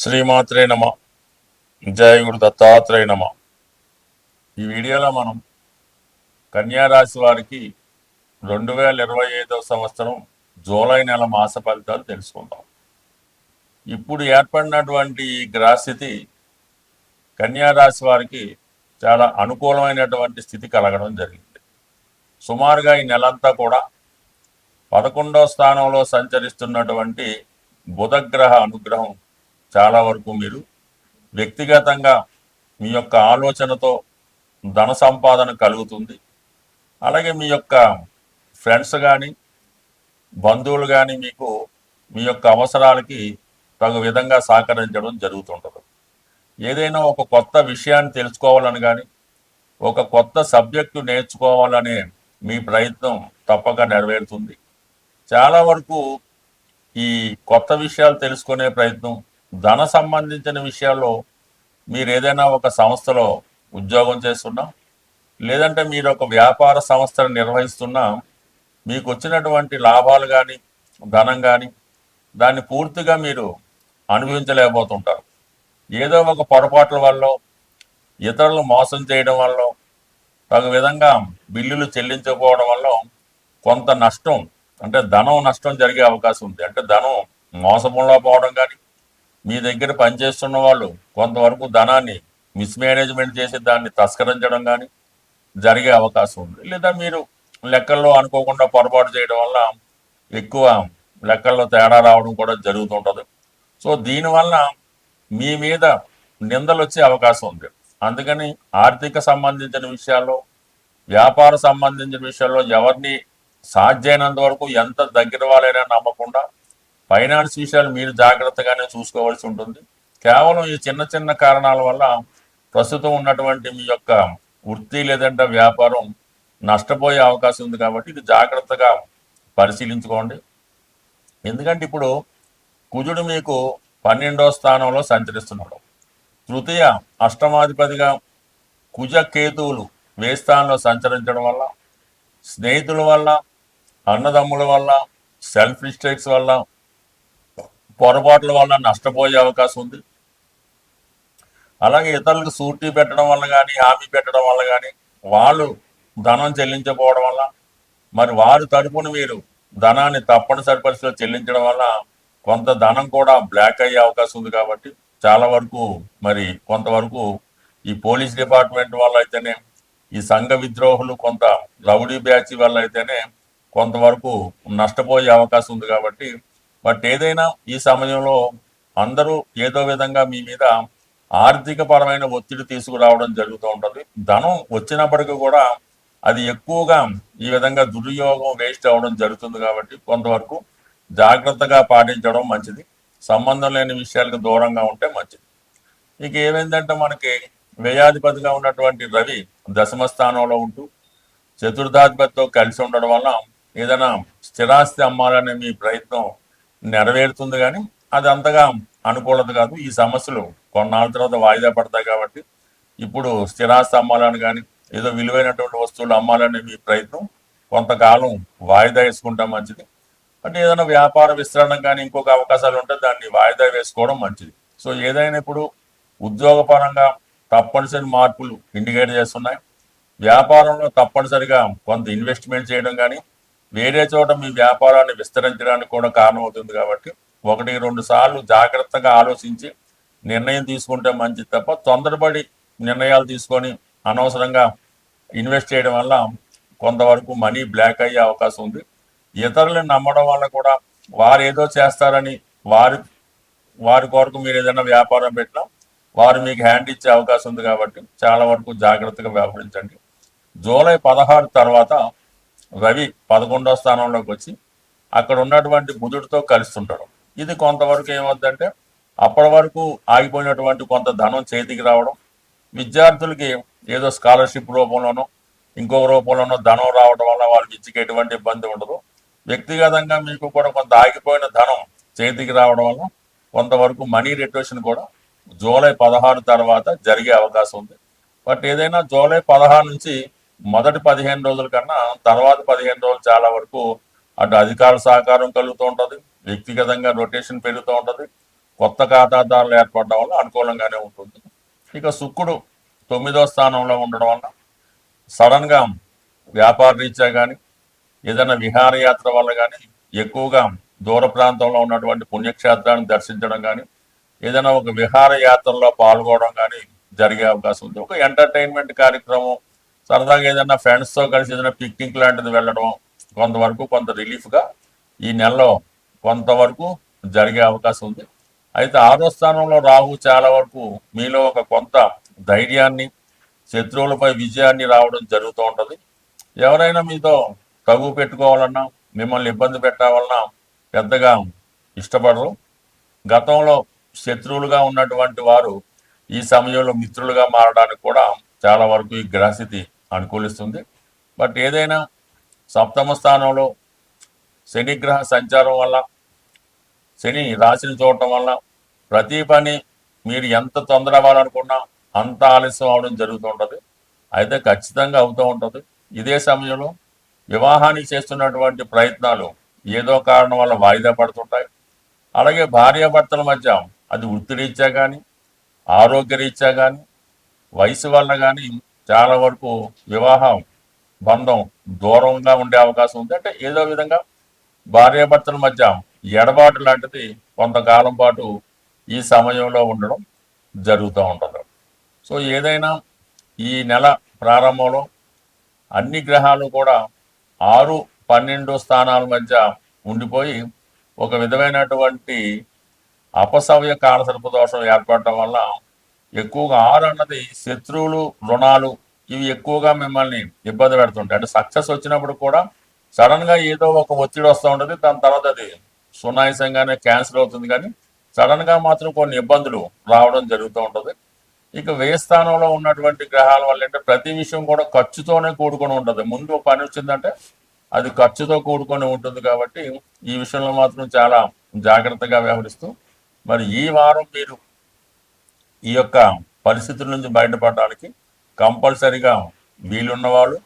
శ్రీమాత్రే నమ. జయ గురు దత్తాత్రేయ నమ. ఈ వీడియోలో మనం కన్యారాశి వారికి రెండు వేల ఇరవై ఐదవ సంవత్సరం జూలై నెల మాస ఫలితాలు తెలుసుకుందాం. ఇప్పుడు ఏర్పడినటువంటి ఈ గ్రహస్థితి కన్యారాశి వారికి చాలా అనుకూలమైనటువంటి స్థితి కలగడం జరిగింది. సుమారుగా ఈ నెలంతా కూడా పదకొండవ స్థానంలో సంచరిస్తున్నటువంటి బుధగ్రహ అనుగ్రహం చాలా వరకు మీరు వ్యక్తిగతంగా మీ యొక్క ఆలోచనతో ధన సంపాదన కలుగుతుంది. అలాగే మీ యొక్క ఫ్రెండ్స్ కానీ బంధువులు కానీ మీకు మీ యొక్క అవసరాలకి తగు విధంగా సహకరించడం జరుగుతుంటుంది. ఏదైనా ఒక కొత్త విషయాన్ని తెలుసుకోవాలని కానీ ఒక కొత్త సబ్జెక్టు నేర్చుకోవాలనే మీ ప్రయత్నం తప్పక నెరవేరుతుంది. చాలా వరకు ఈ కొత్త విషయాలు తెలుసుకునే ప్రయత్నం ధన సంబంధించిన విషయాల్లో మీరు ఏదైనా ఒక సంస్థలో ఉద్యోగం చేస్తున్నా లేదంటే మీరు ఒక వ్యాపార సంస్థను నిర్వహిస్తున్నా మీకు వచ్చినటువంటి లాభాలు కానీ ధనం కానీ దాన్ని పూర్తిగా మీరు అనుభవించలేకపోతుంటారు. ఏదో ఒక పొరపాట్ల వల్ల ఇతరులు మోసం చేయడం వల్ల తగు విధంగా బిల్లులు చెల్లించకపోవడం వల్ల కొంత నష్టం అంటే ధనం నష్టం జరిగే అవకాశం ఉంది. అంటే ధనం మోసంలో పోవడం కానీ మీ దగ్గర పనిచేస్తున్న వాళ్ళు కొంతవరకు ధనాన్ని మిస్మేనేజ్మెంట్ చేసి దాన్ని తస్కరించడం కానీ జరిగే అవకాశం ఉంది. లేదా మీరు లెక్కల్లో అనుకోకుండా పొరపాటు చేయడం వల్ల ఎక్కువ లెక్కల్లో తేడా రావడం కూడా జరుగుతుంటుంది. సో దీనివల్ల మీ మీద నిందలు వచ్చే అవకాశం ఉంది. అందుకని ఆర్థిక సంబంధించిన విషయాల్లో వ్యాపార సంబంధించిన విషయాల్లో ఎవరిని సాధ్యమైనంత వరకు ఎంత దగ్గర వాళ్ళైనా నమ్మకుండా ఫైనాన్స్ విషయాలు మీరు జాగ్రత్తగానే చూసుకోవాల్సి ఉంటుంది. కేవలం ఈ చిన్న చిన్న కారణాల వల్ల ప్రస్తుతం ఉన్నటువంటి మీ యొక్క వృత్తి లేదంటే వ్యాపారం నష్టపోయే అవకాశం ఉంది కాబట్టి ఇది జాగ్రత్తగా పరిశీలించుకోండి. ఎందుకంటే ఇప్పుడు కుజుడు మీకు పన్నెండో స్థానంలో సంచరిస్తున్నాడు. తృతీయ అష్టమాధిపతిగా కుజ కేతువులు వే స్థానంలో సంచరించడం వల్ల స్నేహితుల వల్ల అన్నదమ్ముల వల్ల సెల్ఫ్ మిస్టేక్స్ వల్ల పొరపాట్ల వల్ల నష్టపోయే అవకాశం ఉంది. అలాగే ఇతరులకు సూటీ పెట్టడం వల్ల కానీ హామీ పెట్టడం వల్ల కానీ వాళ్ళు ధనం చెల్లించకపోవడం వల్ల మరి వారి తరపున మీరు ధనాన్ని తప్పనిసరి పరిస్థితిలో చెల్లించడం వల్ల కొంత ధనం కూడా బ్లాక్ అయ్యే అవకాశం ఉంది కాబట్టి చాలా వరకు మరి కొంతవరకు ఈ పోలీస్ డిపార్ట్మెంట్ వల్ల అయితేనే ఈ సంఘ విద్రోహులు కొంత రౌడీ బ్యాచ్ వల్ల అయితేనే కొంతవరకు నష్టపోయే అవకాశం ఉంది కాబట్టి బట్ ఏదైనా ఈ సమయంలో అందరూ ఏదో విధంగా మీ మీద ఆర్థిక పరమైన ఒత్తిడి తీసుకురావడం జరుగుతూ ఉంటుంది. ధనం వచ్చినప్పటికీ కూడా అది ఎక్కువగా ఈ విధంగా దుర్యోగం వేస్ట్ అవ్వడం జరుగుతుంది కాబట్టి కొంతవరకు జాగ్రత్తగా పాటించడం మంచిది. సంబంధం లేని విషయాలకు దూరంగా ఉంటే మంచిది. ఇక ఏమైందంటే మనకి వ్యయాధిపతిగా ఉన్నటువంటి రవి దశమ స్థానంలో ఉంటూ చతుర్థాధిపతితో కలిసి ఉండడం వల్ల ఏదైనా స్థిరాస్తి అమ్మాలనే మీ ప్రయత్నం నెరవేరుతుంది కానీ అది అంతగా అనుకూలత కాదు. ఈ సమస్యలు కొన్నాళ్ళ తర్వాత వాయిదా పడతాయి కాబట్టి ఇప్పుడు స్థిరాస్తి అమ్మాలని కానీ ఏదో విలువైనటువంటి వస్తువులు అమ్మాలనే మీ ప్రయత్నం కొంతకాలం వాయిదా వేసుకుంటాం మంచిది. అంటే ఏదైనా వ్యాపార విస్తరణ కానీ ఇంకొక అవకాశాలు ఉంటే దాన్ని వాయిదా వేసుకోవడం మంచిది. సో ఏదైనా ఇప్పుడు ఉద్యోగపరంగా తప్పనిసరి మార్పులు ఇండికేట్ చేస్తున్నాయి. వ్యాపారంలో తప్పనిసరిగా కొంత ఇన్వెస్ట్మెంట్ చేయడం కానీ వేరే చోట మీ వ్యాపారాన్ని విస్తరించడానికి కూడా కారణమవుతుంది కాబట్టి ఒకటి రెండు సార్లు జాగ్రత్తగా ఆలోచించి నిర్ణయం తీసుకుంటే మంచిది తప్ప తొందరపడి నిర్ణయాలు తీసుకొని అనవసరంగా ఇన్వెస్ట్ చేయడం వల్ల కొంతవరకు మనీ బ్లాక్ అయ్యే అవకాశం ఉంది. ఇతరులను నమ్మడం వల్ల కూడా వారు ఏదో చేస్తారని వారి వారి కొరకు మీరు ఏదైనా వ్యాపారం పెట్టినా వారు మీకు హ్యాండ్ ఇచ్చే అవకాశం ఉంది కాబట్టి చాలా వరకు జాగ్రత్తగా వ్యవహరించండి. జూలై పదహారు తర్వాత రవి పదకొండో స్థానంలోకి వచ్చి అక్కడ ఉన్నటువంటి బుధుడితో కలుస్తుంటాడు. ఇది కొంతవరకు ఏమవుతుందంటే అప్పటి వరకు ఆగిపోయినటువంటి కొంత ధనం చేతికి రావడం విద్యార్థులకి ఏదో స్కాలర్షిప్ రూపంలోనో ఇంకొక రూపంలోనో ధనం రావడం వల్ల వాళ్ళ విద్యకి ఎటువంటి ఇబ్బంది ఉండదు. వ్యక్తిగతంగా మీకు కూడా కొంత ఆగిపోయిన ధనం చేతికి రావడం వల్ల కొంతవరకు మనీ రిటర్షన్ కూడా జూలై పదహారు తర్వాత జరిగే అవకాశం ఉంది. బట్ ఏదైనా జూలై పదహారు నుంచి మొదటి పదిహేను రోజుల కన్నా తర్వాత పదిహేను రోజులు చాలా వరకు అటు అధికార సహకారం కలుగుతూ ఉంటుంది వ్యక్తిగతంగా రొటేషన్ పెరుగుతూ ఉంటుంది కొత్త ఖాతాదారులు ఏర్పడడం వల్ల అనుకూలంగానే ఉంటుంది. ఇక శుక్రుడు తొమ్మిదో స్థానంలో ఉండడం వల్ల సడన్గా వ్యాపార రీత్యా కానీ ఏదైనా విహారయాత్ర వల్ల కానీ ఎక్కువగా దూర ప్రాంతంలో ఉన్నటువంటి పుణ్యక్షేత్రాన్ని దర్శించడం కానీ ఏదైనా ఒక విహారయాత్రలో పాల్గొనడం కానీ జరిగే అవకాశం ఉంది. ఒక ఎంటర్టైన్మెంట్ కార్యక్రమం సరదాగా ఏదైనా ఫ్రెండ్స్తో కలిసి ఏదైనా పిక్నిక్ లాంటిది వెళ్ళడం కొంతవరకు కొంత రిలీఫ్గా ఈ నెలలో కొంతవరకు జరిగే అవకాశం ఉంది. అయితే ఆరో స్థానంలో రాహు చాలా వరకు మీలో ఒక కొంత ధైర్యాన్ని శత్రువులపై విజయాన్ని రావడం జరుగుతూ ఉంటుంది. ఎవరైనా మీతో తగు పెట్టుకోవాలన్నా మిమ్మల్ని ఇబ్బంది పెట్టాలన్నా పెద్దగా ఇష్టపడరు. గతంలో శత్రువులుగా ఉన్నటువంటి వారు ఈ సమయంలో మిత్రులుగా మారడానికి కూడా చాలా వరకు ఈ గ్రహస్థితి అనుకూలిస్తుంది. బట్ ఏదైనా సప్తమ స్థానంలో శని గ్రహ సంచారం వల్ల శని రాశిని చూడటం వల్ల ప్రతి పని మీరు ఎంత తొందర అవ్వాలనుకున్నా అంత ఆలస్యం అవడం జరుగుతుంటుంది. అయితే ఖచ్చితంగా అవుతూ ఉంటుంది. ఇదే సమయంలో వివాహానికి చేస్తున్నటువంటి ప్రయత్నాలు ఏదో కారణం వల్ల వాయిదా పడుతుంటాయి. అలాగే భార్యాభర్తల మధ్య అది వృత్తిరీత్యా కానీ ఆరోగ్యరీత్యా కానీ వయసు వల్ల కానీ చాలా వరకు వివాహం బంధం దూరంగా ఉండే అవకాశం ఉంది. అంటే ఏదో విధంగా భార్యాభర్తల మధ్య ఎడబాటు లాంటిది కొంతకాలం పాటు ఈ సమయంలో ఉండడం జరుగుతూ ఉంటుంది. సో ఏదైనా ఈ నెల ప్రారంభంలో అన్ని గ్రహాలు కూడా ఆరు పన్నెండు స్థానాల మధ్య ఉండిపోయి ఒక విధమైనటువంటి అపసవ్య కాలసర్ప దోషం ఏర్పడటం వల్ల ఎక్కువగా ఆరు అన్నది శత్రువులు రుణాలు ఇవి ఎక్కువగా మిమ్మల్ని ఇబ్బంది పెడుతుంటాయి. అంటే సక్సెస్ వచ్చినప్పుడు కూడా సడన్గా ఏదో ఒక ఒత్తిడి వస్తూ ఉంటుంది దాని తర్వాత అది సునాయాసంగానే క్యాన్సిల్ అవుతుంది. కానీ సడన్గా మాత్రం కొన్ని ఇబ్బందులు రావడం జరుగుతూ ఉంటుంది. ఇక వ్యయ స్థానంలో ఉన్నటువంటి గ్రహాల వల్ల అంటే ప్రతి విషయం కూడా ఖర్చుతోనే కూడుకొని ఉంటుంది. ముందు ఒక పని వచ్చిందంటే అది ఖర్చుతో కూడుకొని ఉంటుంది కాబట్టి ఈ విషయంలో మాత్రం చాలా జాగ్రత్తగా వ్యవహరిస్తూ మరి ఈ వారం మీరు ఈ యొక్క పరిస్థితుల నుంచి బయటపడడానికి కంపల్సరిగా వీలున్న వాళ్ళు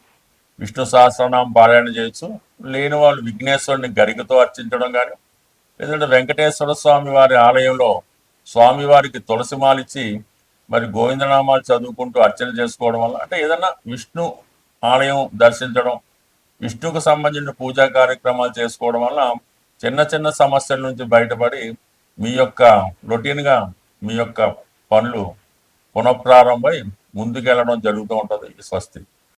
విష్ణు సహస్రనామం పారాయణ చేయొచ్చు. లేని వాళ్ళు విఘ్నేశ్వరుని గరికతో అర్చించడం కానీ లేదంటే వెంకటేశ్వర స్వామి వారి ఆలయంలో స్వామివారికి తులసి మాలిచ్చి మరి గోవిందనామాలు చదువుకుంటూ అర్చన చేసుకోవడం వల్ల అంటే ఏదన్నా విష్ణు ఆలయం దర్శించడం విష్ణుకు సంబంధించిన పూజా కార్యక్రమాలు చేసుకోవడం వల్ల చిన్న చిన్న సమస్యల నుంచి బయటపడి మీ యొక్క రొటీన్గా మీ యొక్క పనులు పునఃప్రారంభమై ముందుకెళ్ళడం జరుగుతూ ఉంటుంది స్వస్తి.